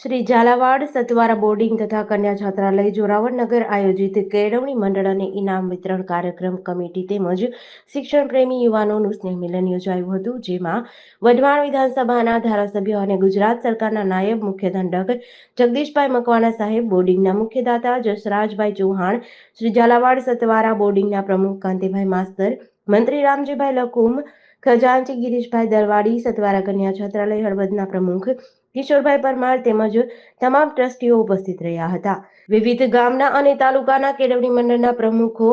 Shri Jhalawad Satvara boarding તથા કન્યા છાત્રાલય જોરાવરનગર આયોજિત કેળવણી મંડળ અને ઇનામ વિતરણ કાર્યક્રમ કમિટી તેમજ શિક્ષણ પ્રેમી યુવાનોનું સ્નેહ મિલન યોજાયું હતું, જેમાં વઢવાણ વિધાનસભાના ધારાસભ્ય અને ગુજરાત સરકારના નાયબ મુખ્ય દંડક જગદીશભાઈ મકવાણા સાહેબ, બોર્ડિંગના મુખ્યદાતા જસરાજભાઈ ચૌહાણ, શ્રી ઝાલાવાડ સતવારા બોર્ડિંગના પ્રમુખ કાંતિભાઈ માસ્તર, મંત્રી રામજીભાઈ લકુમ ખજાનચી ગિરીશભાઈ દરવાડી, સતવારા કન્યા છાત્રાલય હળવદના પ્રમુખ કિશોરભાઈ પરમાર તેમજ તમામ ટ્રસ્ટીઓ ઉપસ્થિત રહ્યા હતા. વિવિધ ગામના અને તાલુકાના કેળવણી મંડળના પ્રમુખો,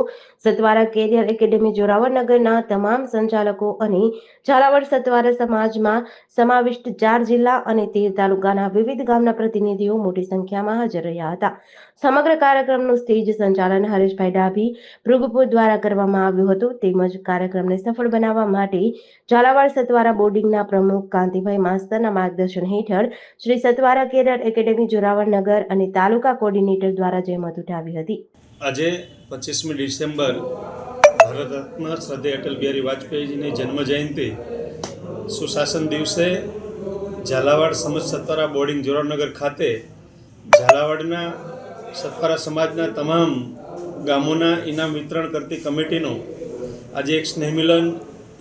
સતવારા કેરિયર એકેડેમી જોરાવરનગરના તમામ સંચાલકો અને ઝાલાવાડ સતવારા સમાજમાં સમાવિષ્ટ ચાર જિલ્લા અને તેર તાલુકાના વિવિધ ગામના પ્રતિનિધિઓ મોટી સંખ્યામાં હાજર રહ્યા હતા. સમગ્ર કાર્યક્રમનું સ્ટેજ સંચાલન હરેશભાઈ ડાભી ભૃગપુર દ્વારા કરવામાં આવ્યું હતું. તેમજ કાર્યક્રમને સફળ બનાવવા માટે ઝાલાવાડ સતવારા બોર્ડિંગના પ્રમુખ કાંતિભાઈ માસ્તરના માર્ગદર્શન હેઠળ શ્રી સતવારા કેરર એકેડેમી જોરાવરનગર અને તાલુકા કોર્ડિનેટર દ્વારા જહેમત ઉઠાવી હતી. આજે પચીસમી ડિસેમ્બર ભારત રત્ન શ્રદ્ધે અટલ બિહારી વાજપેયીજીની જન્મ જયંતિ સુશાસન દિવસે ઝાલાવાડ સમજ સતવારા બોર્ડિંગ જોરાવનગર ખાતે ઝાલાવાડના સતવારા સમાજના તમામ ગામોના ઇનામ વિતરણ કરતી કમિટીનું આજે એક સ્નેહમિલન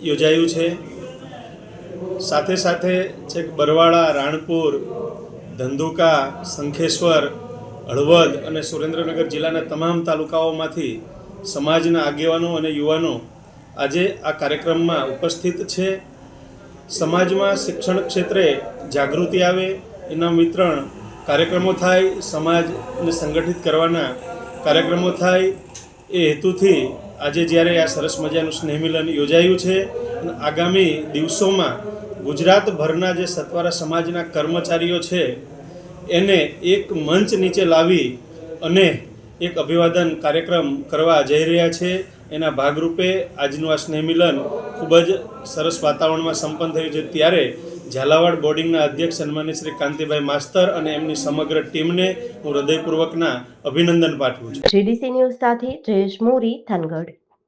યોજાયું છે. સાથે સાથે છેક બરવાળા, રાણપુર, ધંધુકા, શંખેશ્વર, હળવદ અને સુરેન્દ્રનગર જિલ્લાના તમામ તાલુકાઓમાંથી સમાજના આગેવાનો અને યુવાનો આજે આ કાર્યક્રમમાં ઉપસ્થિત છે. સમાજમાં શિક્ષણ ક્ષેત્રે જાગૃતિ આવે એના વિતરણ કાર્યક્રમો થાય, સમાજને સંગઠિત કરવાના કાર્યક્રમો થાય. એ હેતુથી આજે જ્યારે આ સરસ મજાનું સ્નેહમિલન યોજાયું છે અને આગામી દિવસોમાં ગુજરાતભરના જે સત્વારા સમાજના કર્મચારીઓ છે, એને એક મંચ નીચે લાવી અને એક અભિવાદન કાર્યક્રમ કરવા જઈ રહ્યા છે. એના ભાગરૂપે આજનું આ સ્નેહમિલન ખૂબ જ સરસ વાતાવરણમાં સંપન્ન થયું છે. ત્યારે ઝાલાવાડ બોર્ડિંગના અધ્યક્ષ સન્માનિત શ્રી કાંતિભાઈ માસ્તર અને એમની સમગ્ર ટીમને હું હૃદયપૂર્વકના અભિનંદન પાઠવું છું. જીડીસી ન્યૂઝ સાથે જયેશ મોરી, થાનગઢ.